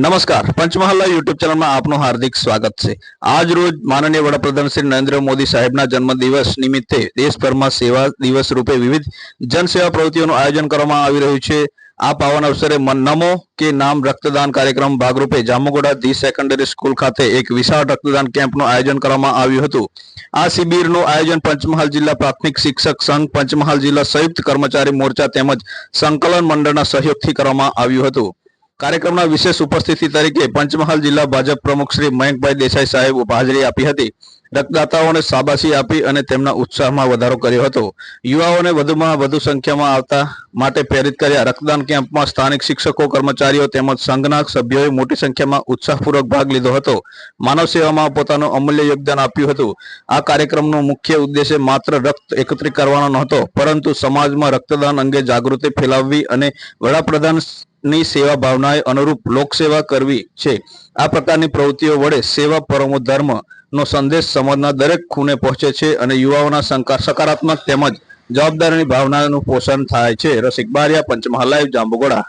નમસ્કાર. પંચમહાલ યુટ્યુબ ચેનલમાં આપનું હાર્દિક સ્વાગત છે. આજ રોજ માનનીય વડાપ્રધાન શ્રી નરેન્દ્ર મોદી સાહેબના જન્મદિવસ નિમિત્તે દેશભરમાં સેવા દિવસ રૂપે વિવિધ જનસેવા પ્રવૃત્તિઓનું આયોજન કરવામાં આવી રહ્યું છે. આ પાવન અવસરે નમો કે નામ રક્તદાન કાર્યક્રમ ભાગરૂપે જામુગોડા ધી સેકન્ડરી સ્કૂલ ખાતે એક વિશાળ રક્તદાન કેમ્પનું આયોજન કરવામાં આવ્યું હતું. આ શિબિરનું આયોજન પંચમહાલ જિલ્લા પ્રાથમિક શિક્ષક સંઘ, પંચમહાલ જિલ્લા સંયુક્ત કર્મચારી મોરચા તેમજ સંકલન મંડળના સહયોગથી કરવામાં આવ્યું હતું. કાર્યક્રમના વિશેષ ઉપસ્થિતિ તરીકે પંચમહાલ જિલ્લા ભાજપ પ્રમુખ શ્રી મયંકભાઈ દેસાઈ સાહેબ હાજરી આપી હતી. રક્તદાતાઓને શાબાશી આપી અને તેમના ઉત્સાહમાં વધારો કર્યો હતો. યુવાઓને વધુમાં વધુ સંખ્યામાં આવતા માટે પ્રેરિત કર્યા રક્તદાન કેમ્પમાં સ્થાનિક શિક્ષકો, કર્મચારીઓ તેમજ સંઘના સભ્યોએ મોટી સંખ્યામાં ઉત્સાહપૂર્વક ભાગ લીધો હતો. માનવ સેવામાં પોતાનું અમૂલ્ય યોગદાન આપ્યું હતું. આ કાર્યક્રમનો મુખ્ય ઉદ્દેશ્ય માત્ર રક્ત એકત્રિત કરવાનો નહોતો, પરંતુ સમાજમાં રક્તદાન અંગે જાગૃતિ ફેલાવવી અને વડાપ્રધાન ની સેવા ભાવનાએ અનુરૂપ લોકસેવા કરવી છે. આ પ્રકારની પ્રવૃત્તિઓ વડે સેવા પરમો ધર્મ નો સંદેશ સમાજના દરેક ખૂણે પહોંચે છે અને યુવાઓના સંકા- સકારાત્મક તેમજ જવાબદારીની ભાવનાનું પોષણ થાય છે. રસિક બારિયા, પંચમહાલ લાઈવ જાંબુગોડા